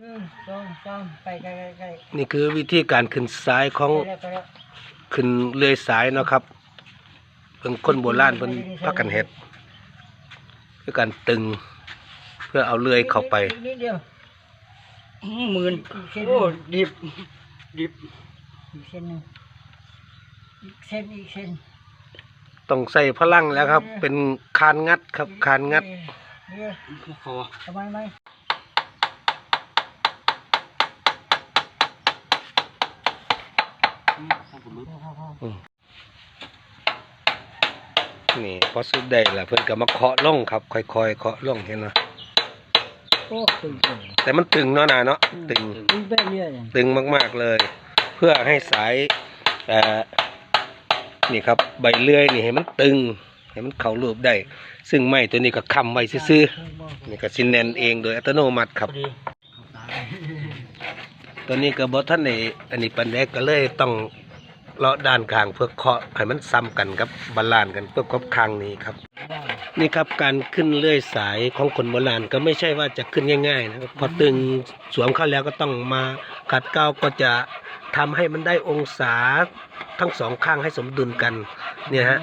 หนึ่งสองสามไปใกล้ใกล้ใกล้นี่คือวิธีการขึ้นสายของไปแล้วไปแล้วขึ้นเลื่อยสายเนาะครับเพิ่งคนโบราณเพิ่นพักกันเฮ็ดคือการตึงเพื่อเอาเลื่อยเข้าไป นิดเดียวหมื่นอีกเส้นหโอ้นึ่งดิบดิบอีกเส้นหนึ่งอีกเส้นอีกเส้นต้องใส่พลังแล้วครับ เป็นคานงัดครับคานงัดเดี๋ยวพอทำไมไหม นี่พอสุดได้ละเพิ่นก็มาเคาะลงครับ ค่อยๆเคาะลงเห็นไหมโอ้ตึงตึงแต่มันตึงเนาะนาเนาะตึงตึงแบบเนี้ยเนี่ยตึงมากๆเลย เพื่อให้สายเอ่อนี่ครับ ใบเลื่อยนี่ให้มันตึง ให้มันเข้ารูปได้ ซึ่งไม้ตัวนี้ก็ค้ำไว้ซื่อๆนี่ก็สิแน่นเองโดยอัตโนมัติครับพอดี ตัวนี้ก็บ่ท่านได้อันนี้ปันแรกก็เลยต้องเลาะด้านกลางเพื่อเคาะให้มันซ้ำกันกับบาลานกันเพื่อครบคางนี้ครับ นี่ครับการขึ้นเลื่อยสายของคนโบราณก็ไม่ใช่ว่าจะขึ้นง่าย ๆ นะครับพอตึงสวมเข้าแล้วก็ต้องมาขัดเกลาก็จะทำให้มันได้องศาทั้งสองข้างให้สมดุลกันเนี่ยฮะ